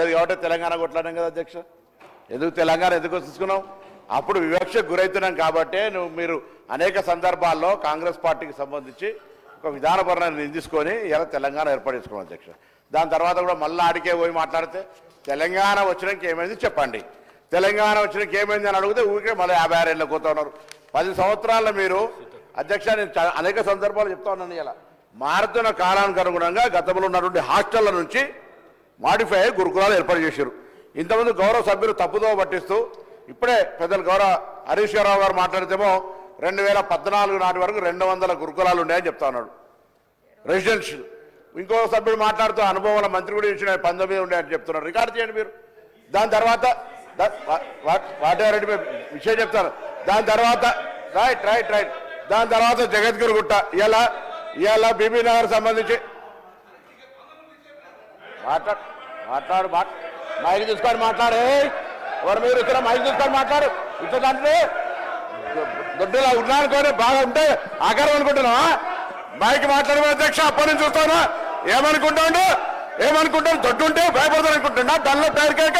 లేదు కాబట్టి తెలంగాణ కొట్లాడాం కదా అధ్యక్ష? ఎందుకు తెలంగాణ ఎందుకు తీసుకున్నాం అప్పుడు వివక్షకు గురవుతున్నాం కాబట్టే నువ్వు మీరు అనేక సందర్భాల్లో కాంగ్రెస్ పార్టీకి సంబంధించి ఒక విధానపరమైన నిందించుకొని ఇలా తెలంగాణ ఏర్పాటు చేసుకున్నాం అధ్యక్ష. దాని తర్వాత కూడా మళ్ళీ ఆడికే పోయి మాట్లాడితే తెలంగాణ వచ్చినాక ఏమైంది చెప్పండి. తెలంగాణ వచ్చినాక ఏమైంది అని అడిగితే ఊరికే మళ్ళీ యాభై ఆరు ఏళ్ళకి పోతా ఉన్నారు. పది సంవత్సరాల్లో మీరు అధ్యక్ష నేను అనేక సందర్భాలు చెప్తా ఉన్నాను ఇలా. మారుతున్న కాలానికి అనుగుణంగా గతంలో ఉన్నటువంటి హాస్టళ్ళ నుంచి మాడిఫై అయ్యి గురుకులాలు ఏర్పాటు చేశారు. ఇంతమంది గౌరవ సభ్యులు తప్పుదో పట్టిస్తూ ఇప్పుడే పెద్దలు గౌరవ హరీష్ రావు గారు మాట్లాడితేమో రెండు వేల పద్నాలుగు నాటి వరకు రెండు వందల గురుకులాలు ఉన్నాయని చెప్తా ఉన్నాడు. రెసిడెన్షియల్. ఇంకో సభ్యుడు మాట్లాడుతూ అనుభవాల మంత్రి కూడా ఇచ్చిన పంతొమ్మిది ఉన్నాయని చెప్తున్నారు. రికార్డ్ చేయండి మీరు. దాని తర్వాత వాట్ విషయం చెప్తాను. దాని తర్వాత రైట్ రైట్ రైట్. దాని తర్వాత జగద్గురు గుట్ట. ఇలా ఇలా బీబీ నగర్ సంబంధించి మాట్లాడు మాట్లాడు మాట్ మైక్ చూసుకొని మాట్లాడే. ఎవరు మీరు ఇక్కడ మైక్ చూసుకొని మాట్లాడు. ఇట్లా అంటే దొడ్డులా ఉన్నానుకొని బాగా ఉంటే ఆకారం అనుకుంటున్నావా? మైక్ మాట్లాడే అధ్యక్ష అప్పటి నుంచి చూస్తానా ఏమనుకుంటాడు? ఏమనుకుంటాను దొడ్డుంటే భయపడతాను అనుకుంటున్నా దానిలో పేరుకేక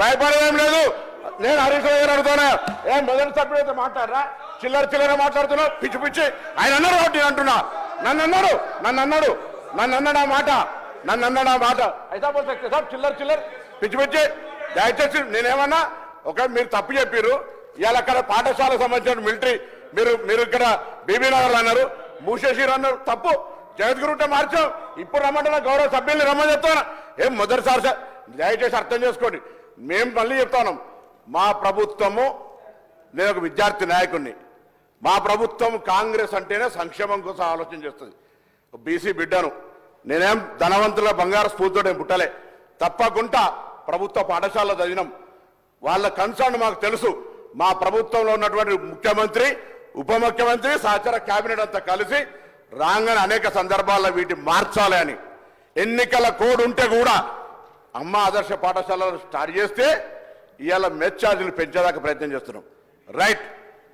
భయపడేదేం లేదు. నేను హరీష్ రావు గారు అడుగుతాను. ఏం మొదటి సభ్యుడు అయితే మాట్లాడరా? చిల్లర చిల్లర మాట్లాడుతున్నా పిచ్చి పిచ్చి. ఆయన అన్నారు కాబట్టి నేను అంటున్నా. నన్ను అన్నాడు నన్ను అన్నాడు. నన్ను అన్నాడు ఆ మాట. నన్ను అన్నాడు ఆ మాట. అయితే సార్ చిల్లర చిల్లర. పిచ్చి పిచ్చి. దయచేసి నేనేమన్నా ఒక మీరు తప్పు చెప్పారు ఇవాళ అక్కడ పాఠశాల సంబంధించిన మిలిటరీ మీరు మీరు ఇక్కడ బీబీ నగర్ అన్నారు. మూసేసిరు అన్నారు. తప్పు. జగద్గురు ఉంటే మార్చాం. ఇప్పుడు రమ్మంటున్నా గౌరవ సభ్యుల్ని రమ్మని చెప్తాను ఏం మొదటిసారి సార్ దయచేసి అర్థం చేసుకోండి. మేము మళ్ళీ చెప్తాను మా ప్రభుత్వము నేను ఒక విద్యార్థి నాయకుడిని మా ప్రభుత్వం కాంగ్రెస్ అంటేనే సంక్షేమం కోసం ఆలోచన చేస్తుంది. బీసీ బిడ్డను. నేనేం ధనవంతుల బంగారు స్ఫూర్తితో నేను పుట్టలే. తప్పకుండా ప్రభుత్వ పాఠశాలలో చదివినాం. వాళ్ళ కన్సర్న్ మాకు తెలుసు. మా ప్రభుత్వంలో ఉన్నటువంటి ముఖ్యమంత్రి ఉప ముఖ్యమంత్రి సహచర కేబినెట్ అంతా కలిసి రాగానే అనేక సందర్భాల్లో వీటిని మార్చాలి అని. ఎన్నికల కోడ్ ఉంటే కూడా అమ్మ ఆదర్శ పాఠశాలను స్టార్ట్ చేస్తే ఇవాళ మెచ్ ఛార్జీలు పెంచేదాకా ప్రయత్నం చేస్తున్నాం. రైట్.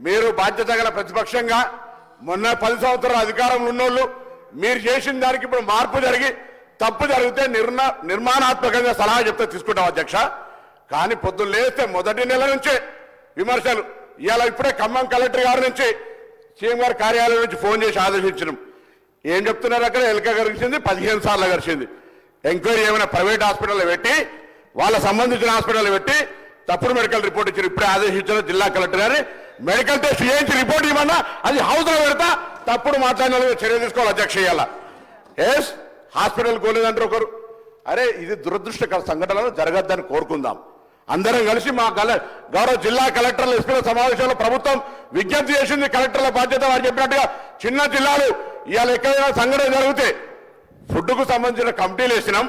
మీరు బాధ్యత గల ప్రతిపక్షంగా మొన్న పది సంవత్సరాల అధికారంలో ఉన్నోళ్ళు మీరు చేసిన దానికి ఇప్పుడు మార్పు జరిగి తప్పు జరిగితే నిర్ణ నిర్మాణాత్మకంగా సలహా చెప్తే తీసుకుంటాం అధ్యక్ష. కానీ పొద్దున్న లేస్తే మొదటి నెల నుంచే విమర్శలు. ఇవాళ ఇప్పుడే ఖమ్మం కలెక్టర్ గారి నుంచి సీఎం గారి కార్యాలయం నుంచి ఫోన్ చేసి ఆదేశించడం ఏం చెప్తున్నారు అక్కడ? ఎలక గరిచింది పదిహేను సార్లు గరిచింది. ఎంక్వైరీ ఏమైనా ప్రైవేట్ హాస్పిటల్లో పెట్టి వాళ్ళ సంబంధించిన హాస్పిటల్ పెట్టి తప్పుడు మెడికల్ రిపోర్ట్ ఇచ్చారు. ఇప్పుడే ఆదేశించిన జిల్లా కలెక్టర్ గారి. మెడికల్ టెస్ట్ చేయించి రిపోర్ట్ ఇవ్వమన్నా అది హౌస్లో పెడతా తప్పుడు మాట్లాడిన చర్య తీసుకోవాలి అధ్యక్ష ఇవాళ ఎస్ హాస్పిటల్ కోలేదంటారు ఒకరు. అరే ఇది దురదృష్టకర సంఘటనలు జరగద్దని కోరుకుందాం. అందరం కలిసి మా కల గౌరవ జిల్లా కలెక్టర్ల ఎస్పీల సమావేశంలో ప్రభుత్వం విజ్ఞప్తి చేసింది కలెక్టర్ల బాధ్యత వారు చెప్పినట్టుగా చిన్న జిల్లాలు ఇవాళ ఎక్కడైనా సంఘటన జరిగితే ఫుడ్కు సంబంధించిన కమిటీలు వేసినాం.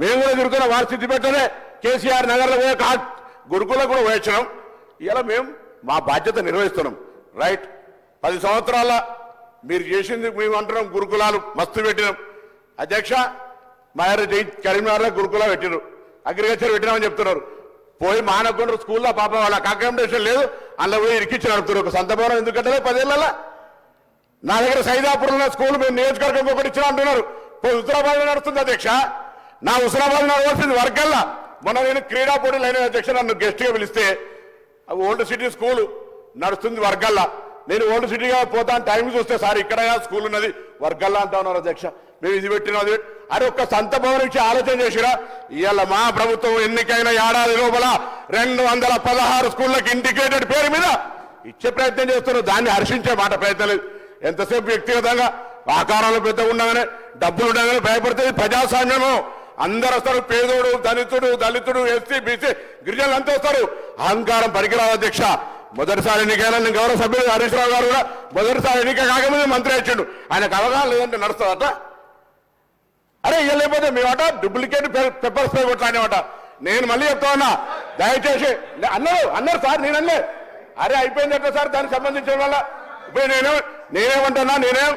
మేము కూడా తిరుగుతున్న వారి స్థితి పెట్టలే కేసీఆర్ నగర్లో పోయే గురుకులకు కూడా పోయొచ్చినాం. ఇలా మేము మా బాధ్యత నిర్వహిస్తున్నాం. రైట్. పది సంవత్సరాల మీరు చేసింది మేము అంటున్నాం గురుకులాలు మస్తు పెట్టినాం. అధ్యక్ష మా జై కరీంనగర్లో గురుకులా పెట్టినారు అగ్రికల్చర్ పెట్టినామని చెప్తున్నారు. పోయి మానకుండా స్కూల్లో పాప వాళ్ళ అకామిడేషన్ లేదు. అందులో పోయి ఇరికిచ్చి నడుపుతున్నారు. ఒక సంత భవనం ఎందుకంటే పదేళ్ళ నా దగ్గర సైదాపూర్ ఉన్న స్కూల్ మేము నియోజకవర్గం ఒకటి ఇచ్చిన అంటున్నారు. పోయి హుజరాబాద్ నడుస్తుంది అధ్యక్ష. నా హుజరాబాద్ నడవలసింది వర్గల్లా మొన్న నేను క్రీడా పోటీలు అయిన అధ్యక్ష నన్ను గెస్ట్గా పిలిస్తే ఓల్డ్ సిటీ స్కూల్ నడుస్తుంది వర్గల్లా. నేను ఓల్డ్ సిటీగా పోతాను టైం చూస్తే సార్ ఇక్కడ స్కూల్ ఉన్నది వర్గల్లా అంటా ఉన్నారు అధ్యక్ష. మేము ఇది పెట్టినా అది. అరే ఒక్క సంత భవనం ఇచ్చి ఆలోచన చేసిరా? ఇవాళ మా ప్రభుత్వం ఎన్నికైన ఏడాది లోపల రెండు వందల పదహారు స్కూళ్ళకి ఇండికేటెడ్ పేరు మీద ఇచ్చే ప్రయత్నం చేస్తున్నారు. దాన్ని హర్షించే మాట ప్రయత్నం లేదు. ఎంతసేపు వ్యక్తిగతంగా ఆకారాలు పెద్ద ఉండగానే డబ్బులు ఉండగానే భయపడుతుంది ప్రజాస్వామ్యము. అందరు వస్తారు. పేదోడు దళితుడు దళితుడు ఎస్సీ బీసీ గిరిజనులు అంతా వస్తారు. అహంకారం పనికిరాదు అధ్యక్ష. మొదటిసారి ఎన్నికైనా నేను గౌరవ సభ్యులు హరీష్ రావు గారు కూడా మొదటిసారి ఎన్నిక కాకముందే మంత్రి వచ్చిండు ఆయనకు అవగాహన లేదంటే నడుస్తుందట. అరే ఇక లేకపోతే మేమట డూప్లికేట్ పెప్పర్ స్ప్రే కొట్లాడేమట నేను మళ్ళీ చెప్తా ఉన్నా దయచేసి అన్నారు అన్నారు సార్ నేను అన్నే అరే అయిపోయిందట సార్ దానికి సంబంధించిన వల్ల ఇప్పుడు నేనే నేనేమంటున్నా నేనేం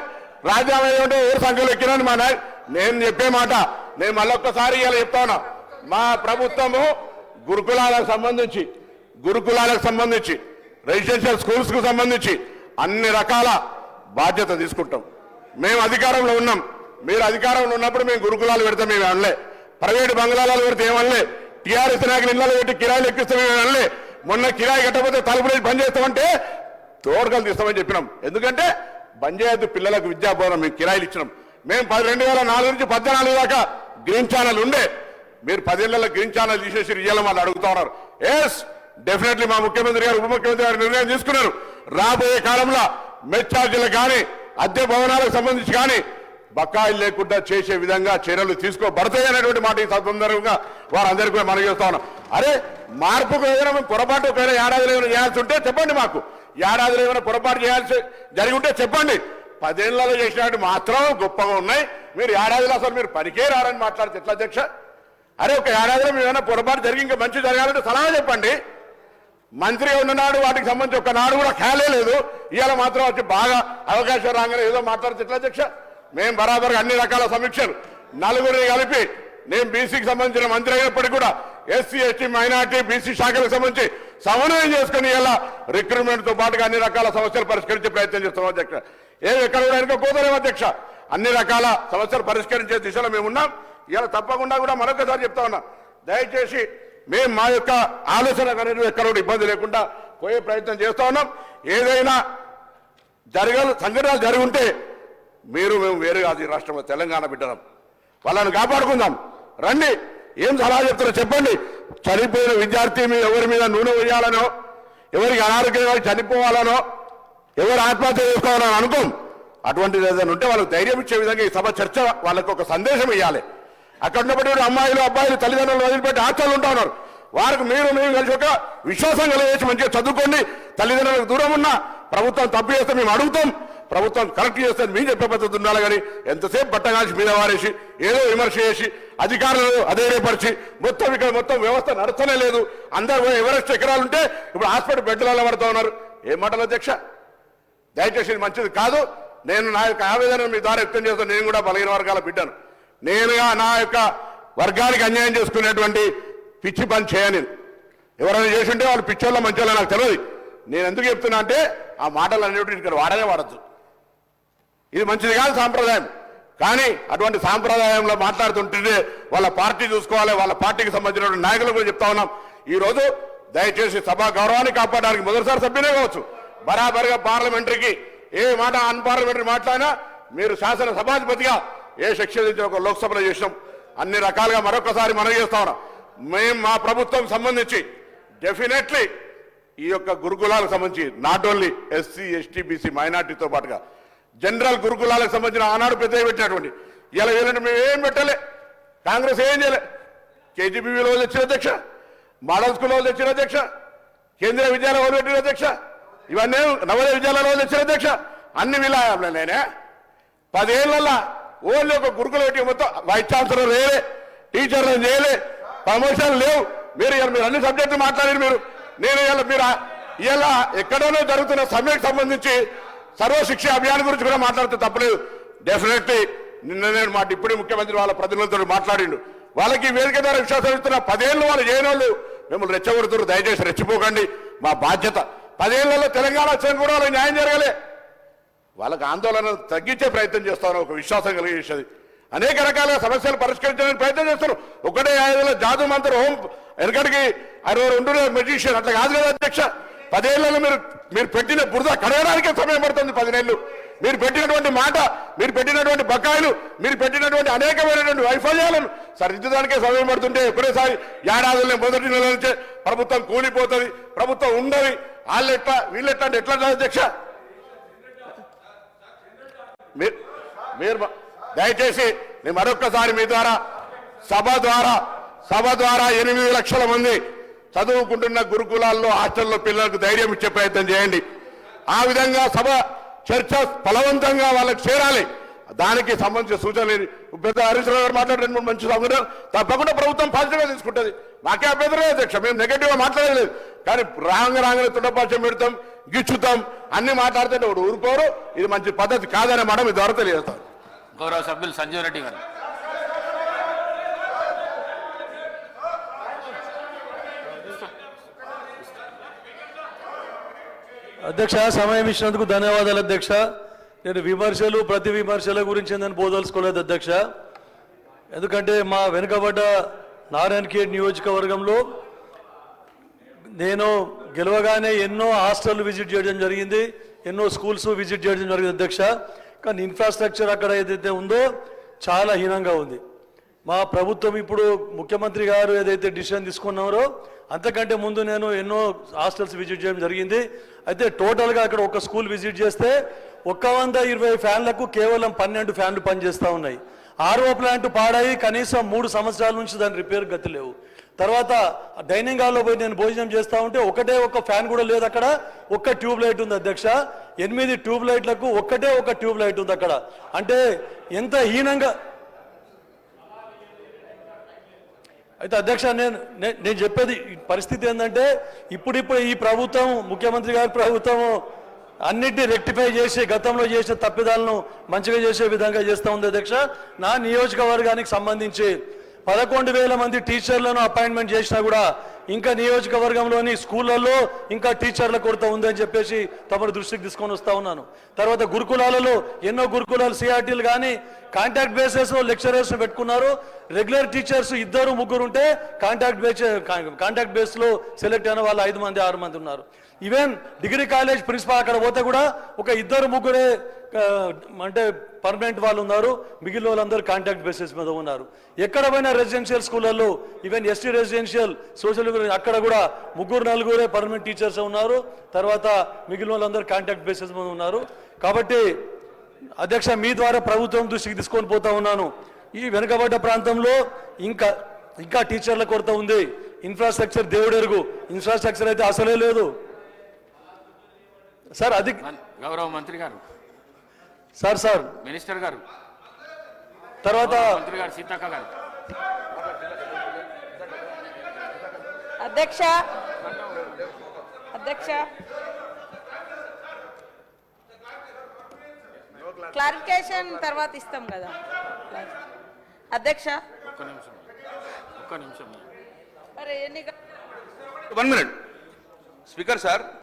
రాజీనామా ఏమంటే ఏ సంఖ్యలో ఎక్కినాను మా నాయ నేను చెప్పే మాట. నేను మళ్ళొక్కసారి ఇలా చెప్తాను? మా ప్రభుత్వము గురుకులాలకు సంబంధించి గురుకులాలకు సంబంధించి రెసిడెన్షియల్ స్కూల్స్కు సంబంధించి అన్ని రకాల బాధ్యత తీసుకుంటాం. మేము అధికారంలో ఉన్నాం. మీరు అధికారంలో ఉన్నప్పుడు మేము గురుకులాలు పెడితే మేము అనలే ప్రైవేట్ బంగ్లాలు పెడితే ఏమనలే టీఆర్ఎస్ నాయకులు ఇళ్ళలో పెట్టి కిరాయిలు ఎక్కిస్తామే మొన్న కిరాయి కట్టకపోతే తలుపులు వేసి బంద్ చేస్తామంటే తోడుకలు తీస్తామని చెప్పినాం. ఎందుకంటే బంద్ పిల్లలకు విద్యాభవనం మేము కిరాయిలు ఇచ్చినాం. మేము పది రెండు వేల నాలుగు నుంచి పద్నాలుగు దాకా గ్రీన్ ఛానల్ ఉండే. మీరు పదేళ్ళలో గ్రీన్ ఛానల్ తీసేసి ఇయ్యాలని వాళ్ళు అడుగుతా ఉన్నారు. ఎస్ డెఫినెట్లీ మా ముఖ్యమంత్రి గారు ఉప ముఖ్యమంత్రి గారు నిర్ణయం తీసుకున్నారు. రాబోయే కాలంలో మెట్ కానీ అద్దె భవనాలకు సంబంధించి కానీ బకాయిలు లేకుండా చేసే విధంగా చర్యలు తీసుకోబడతాయి అనేటువంటి మాట ఈ సందర్భంగా వారందరికీ కూడా మనం చేస్తా ఉన్నాం. అరే మార్పుకు ఏదైనా మేము పొరపాటు ఒకవేళ ఏడాదిలో ఏమైనా చేయాల్సి ఉంటే చెప్పండి మాకు. ఏడాదిలో ఏమైనా పొరపాటు చేయాల్సి జరిగి ఉంటే చెప్పండి. పదేళ్ళలో చేసినట్టు మాత్రం గొప్పగా ఉన్నాయి. మీరు ఏడాదిలో అసలు మీరు పనికే రారని మాట్లాడితే ఎట్లా అధ్యక్ష? అరే ఒక ఏడాదిలో మీరు ఏమైనా పొరపాటు జరిగి ఇంకా మంచి జరగాలంటే సలహా చెప్పండి. మంత్రిగా ఉన్ననాడు వాటికి సంబంధించి ఒక నాడు కూడా ఖాళీ లేదు. ఇవాళ మాత్రం వచ్చి బాగా అవకాశం రాగానే ఏదో మాట్లాడితే ఎట్లా అధ్యక్ష? మేము బరాబర్గా అన్ని రకాల సమీక్షలు. నలుగురిని కలిపి నేను బీసీకి సంబంధించిన మంత్రి అయినప్పటికీ కూడా ఎస్సీ ఎస్టీ మైనార్టీ బీసీ శాఖలకు సంబంధించి సమన్వయం చేసుకుని ఇలా రిక్రూట్మెంట్తో పాటుగా అన్ని రకాల సమస్యలు పరిష్కరించే ప్రయత్నం చేస్తున్నాం అధ్యక్ష. ఏం ఎక్కడ కూడా వెనుక అధ్యక్ష. అన్ని రకాల సమస్యలు పరిష్కరించే దిశలో మేము ఉన్నాం. ఇలా తప్పకుండా కూడా మరొకసారి చెప్తా ఉన్నా. దయచేసి మేము మా యొక్క ఆలోచన అనేది ఎక్కడ కూడా ఇబ్బంది లేకుండా పోయే ప్రయత్నం చేస్తా ఉన్నాం. ఏదైనా జరగ సంఘటనలు జరిగి ఉంటే మీరు మేము వేరు కాదు ఈ రాష్ట్రంలో తెలంగాణ బిడ్డలం. వాళ్ళని కాపాడుకుందాం. రండి. ఏం సలహా చెప్తారో చెప్పండి. చనిపోయిన విద్యార్థి మీద ఎవరి మీద నూనె వేయాలనో ఎవరికి అనారోగ్యంగా చనిపోవాలనో ఎవరు ఆత్మహత్య చేసుకోవాలని అనుకోం. అటువంటిది ఏదైనా ఉంటే వాళ్ళకి ధైర్యం ఇచ్చే విధంగా ఈ సభ చర్చ వాళ్ళకి ఒక సందేశం ఇవ్వాలి అక్కడ ఉన్నప్పటి అమ్మాయిలు అబ్బాయిలు తల్లిదండ్రులు వదిలిపెట్టి ఆచారాలు ఉంటా ఉన్నారు. వారికి మీరు మేము కలిసి ఒక విశ్వాసం కలిగేసి మంచిగా చదువుకోండి. తల్లిదండ్రులకు దూరం ఉన్నా ప్రభుత్వం తప్పు చేస్తే మేము అడుగుతాం. ప్రభుత్వం కరెక్ట్ చేస్తే మేము చెప్పే పద్ధతి ఉండాలి కానీ ఎంతసేపు బట్టగాల్చి మీద వారేసి ఏదో విమర్శ చేసి అధికారులు అధైర్యపరిచి మొత్తం ఇక్కడ మొత్తం వ్యవస్థ నడుస్తూనే లేదు. అందరూ ఎవరెస్ట్ ఎకరాలు ఉంటే ఇప్పుడు హాస్పిటల్ బెడ్లలో పడుతూ ఉన్నారు. ఏం మాటలు అధ్యక్ష? దయచేసి మంచిది కాదు. నేను నా యొక్క ఆవేదన మీ ద్వారా వ్యక్తం చేస్తాను నేను కూడా బలహీన వర్గాల బిడ్డను. నేనుగా నా యొక్క వర్గానికి అన్యాయం చేసుకునేటువంటి పిచ్చి పని చేయని. ఎవరైనా చేసుంటే వాళ్ళు పిచ్చోళ్ళ మంచోళ్ళ నాకు తెలియదు నేను ఎందుకు చెప్తున్నా అంటే ఆ మాటలు అనేటువంటి ఇక్కడ వాడనే వాడద్దు. ఇది మంచిది కాదు సాంప్రదాయం. కానీ అటువంటి సాంప్రదాయంలో మాట్లాడుతుంటే వాళ్ళ పార్టీ చూసుకోవాలి వాళ్ళ పార్టీకి సంబంధించిన నాయకులు కూడా చెప్తా ఉన్నాం. ఈరోజు దయచేసి సభా గౌరవాన్ని కాపాడడానికి మొదటిసారి సభ్యులే కావచ్చు. బరాబర్గా పార్లమెంటరీకి ఏ మాట అన్పార్లమెంటరీ మాట్లాడినా మీరు శాసన సభాధిపతిగా ఏ శిక్ష ఒక లోక్సభలో చేసినాం. అన్ని రకాలుగా మరొకసారి మనం చేస్తా ఉన్నాం. మేము మా ప్రభుత్వం సంబంధించి డెఫినెట్లీ ఈ యొక్క గురుకులాలకు సంబంధించి not only SC ST BC మైనార్టీతో పాటుగా జనరల్ గురుకులాలకు సంబంధించిన ఆనాడు పెద్ద పెట్టినటువంటి ఇలా ఏంటంటే మేము ఏం పెట్టలే. కాంగ్రెస్ ఏం చేయలే. కేజీబీవీలో తెచ్చిన అధ్యక్ష మోడల్ స్కూల్లో తెచ్చిన అధ్యక్ష కేంద్రీయ విద్యాలయంలో పెట్టిన అధ్యక్ష. ఇవన్నీ నవోదయ విద్యాలయంలో తెచ్చిన అధ్యక్ష అన్ని విలాయంలో నేనే. పదేళ్ళలో ఓన్లీ ఒక గురుకుల మొత్తం వైస్ ఛాన్సలర్ లేలే టీచర్లు చేయలే ప్రమోషన్ లేవు. మీరు మీరు అన్ని సబ్జెక్టులు మాట్లాడారు మీరు. నేను ఇవాళ మీరు ఇలా ఎక్కడోనో జరుగుతున్న సమ్మెకు సంబంధించి సర్వశిక్ష అభియాన్ గురించి కూడా మాట్లాడితే తప్పలేదు. డెఫినెట్లీ నిన్న నేను మా డిప్యూటీ ముఖ్యమంత్రి వాళ్ళ ప్రతినిధులతో మాట్లాడిండు. వాళ్ళకి వేదిక ద్వారా విశ్వాసం ఇస్తున్న పదేళ్ళు వాళ్ళు చేయని వాళ్ళు మిమ్మల్ని రెచ్చగొడుతున్నారు. దయచేసి రెచ్చిపోకండి. మా బాధ్యత పదేళ్ళలో తెలంగాణ వచ్చిన కూడా వాళ్ళకి న్యాయం జరగలే. వాళ్ళకి ఆందోళన తగ్గించే ప్రయత్నం చేస్తాను ఒక విశ్వాసం కలిగేసేది అనేక రకాల సమస్యలు పరిష్కరించడానికి ప్రయత్నం చేస్తారు. ఒకటే ఐదు జాదు మంత్రి హోం వెనకడికి అరవై రెండు మెజిషియన్ అట్లా కాదు కదా అధ్యక్ష? పదేళ్ళలో మీరు మీరు పెట్టిన బురద కడగడానికే సమయం పడుతుంది పదినేళ్ళు మీరు పెట్టినటువంటి మాట మీరు పెట్టినటువంటి బకాయిలు మీరు పెట్టినటువంటి అనేకమైనటువంటి వైఫల్యాలను సరిదిద్దడానికే సమయం పడుతుంటే ఎప్పుడేసారి ఏడాదిలో మొదటి నెల నుంచే ప్రభుత్వం కూలిపోతుంది ప్రభుత్వం ఉండదు. వాళ్ళెట్లా వీళ్ళెట్లా అంటే ఎట్లా అధ్యక్ష? మీరు మీరు దయచేసి నేను మరొక్కసారి మీ ద్వారా సభ ద్వారా సభ ద్వారా ఎనిమిది లక్షల మంది చదువుకుంటున్న గురుకులాల్లో హాస్టల్లో పిల్లలకు ధైర్యం ఇచ్చే ప్రయత్నం చేయండి. ఆ విధంగా సభ చర్చ ఫలవంతంగా వాళ్ళకి చేరాలి. దానికి సంబంధించిన సూచనలు పెద్ద హరీష్ రావు గారు మాట్లాడే రెండు మూడు మంచి సంగతులు తప్పకుండా ప్రభుత్వం పాజిటివ్గా తీసుకుంటుంది. మాకే అభ్యంతరం లేదు అధ్యక్ష. మేము నెగటివ్గా మాట్లాడలేదు కానీ రాంగ రాంగనే తుండపాచం పెడతాం గిచ్చుతాం అన్ని మాట్లాడుతుంటే ఒకడు ఊరుకోరు. ఇది మంచి పద్ధతి కాదనే మాట మీ ద్వారా తెలియజేస్తాం. గౌరవ సభ్యులు సంజీవ్ రెడ్డి గారు. అధ్యక్ష సమయం ఇచ్చినందుకు ధన్యవాదాలు అధ్యక్ష. నేను విమర్శలు ప్రతి విమర్శల గురించి నేను పోదలుచుకోలేదు అధ్యక్ష. ఎందుకంటే మా వెనుకబడ్డ నారాయణఖేడ్ నియోజకవర్గంలో నేను గెలవగానే ఎన్నో హాస్టల్ విజిట్ చేయడం జరిగింది ఎన్నో స్కూల్స్ విజిట్ చేయడం జరిగింది అధ్యక్ష. కానీ ఇన్ఫ్రాస్ట్రక్చర్ అక్కడ ఏదైతే ఉందో చాలా హీనంగా ఉంది. మా ప్రభుత్వం ఇప్పుడు ముఖ్యమంత్రి గారు ఏదైతే డిసిషన్ తీసుకున్నారో అంతకంటే ముందు నేను ఎన్నో హాస్టల్స్ విజిట్ చేయడం జరిగింది. అయితే టోటల్గా అక్కడ ఒక స్కూల్ విజిట్ చేస్తే ఒక్క వంద ఇరవై ఫ్యాన్లకు కేవలం పన్నెండు ఫ్యాన్లు పనిచేస్తూ ఉన్నాయి. ఆర్ఓ ప్లాంట్ పాడాయి కనీసం మూడు సంవత్సరాల నుంచి దాని రిపేర్ గతి లేవు. తర్వాత డైనింగ్ హాల్లో పోయి నేను భోజనం చేస్తూ ఉంటే ఒకటే ఒక ఫ్యాన్ కూడా లేదు అక్కడ. ఒక్క ట్యూబ్ లైట్ ఉంది అధ్యక్ష. ఎనిమిది ట్యూబ్ లైట్లకు ఒక్కటే ఒక ట్యూబ్ లైట్ ఉంది అక్కడ. అంటే ఎంత హీనంగా అయితే అధ్యక్ష నేను నేను చెప్పేది పరిస్థితి ఏంటంటే ఇప్పుడిప్పుడు ఈ ప్రభుత్వం ముఖ్యమంత్రి గారి ప్రభుత్వం అన్నిటినీ రెక్టిఫై చేసి గతంలో చేసిన తప్పిదాలను మంచిగా చేసే విధంగా చేస్తూ ఉంది అధ్యక్ష. నా నియోజకవర్గానికి సంబంధించి పదకొండు వేల మంది టీచర్లను అపాయింట్మెంట్ చేసినా కూడా ఇంకా నియోజకవర్గంలోని స్కూళ్ళల్లో ఇంకా టీచర్ల కొరత ఉందని చెప్పేసి తమరు దృష్టికి తీసుకొని వస్తూ ఉన్నాను. తర్వాత గురుకులాలలో ఎన్నో గురుకులాలు సిఆర్టీలు కానీ కాంటాక్ట్ బేసెస్ లెక్చరర్స్ పెట్టుకున్నారు. రెగ్యులర్ టీచర్స్ ఇద్దరు ముగ్గురు ఉంటే కాంటాక్ట్ బేస్ కాంటాక్ట్ బేస్లో సెలెక్ట్ అయిన వాళ్ళు ఐదు మంది ఆరు మంది ఉన్నారు. ఈవెన్ డిగ్రీ కాలేజ్ ప్రిన్సిపాల్ అక్కడ పోతే కూడా ఒక ఇద్దరు ముగ్గురే అంటే పర్మనెంట్ వాళ్ళు ఉన్నారు. మిగిలిన వాళ్ళందరూ కాంటాక్ట్ బేసిస్ మీద ఉన్నారు. ఎక్కడ పోయినా రెసిడెన్షియల్ స్కూళ్ళల్లో ఈవెన్ ఎస్టీ రెసిడెన్షియల్ సోషల్ అక్కడ కూడా ముగ్గురు నలుగురే పర్మనెంట్ టీచర్స్ ఉన్నారు. తర్వాత మిగిలిన వాళ్ళందరూ కాంటాక్ట్ బేసిస్ మీద ఉన్నారు. కాబట్టి అధ్యక్ష మీ ద్వారా ప్రభుత్వం దృష్టికి తీసుకొని పోతా ఉన్నాను. ఈ వెనుకబడ్డ ప్రాంతంలో ఇంకా ఇంకా టీచర్ల కొరత ఉంది. ఇన్ఫ్రాస్ట్రక్చర్ దేవుడెరుగు. ఇన్ఫ్రాస్ట్రక్చర్ అయితే అసలే లేదు. సార్ అది గౌరవ మంత్రి గారు. Sir sir. మినిస్టర్ గారు. తర్వాత మంత్రి గారు సీతక్క గారు. అధ్యక్ష. అధ్యక్ష. క్లారిఫికేషన్ తర్వాత ఇస్తాం కదా. అధ్యక్ష. ఒక్క నిమిషం. ఒక్క నిమిషం. One minute speaker sir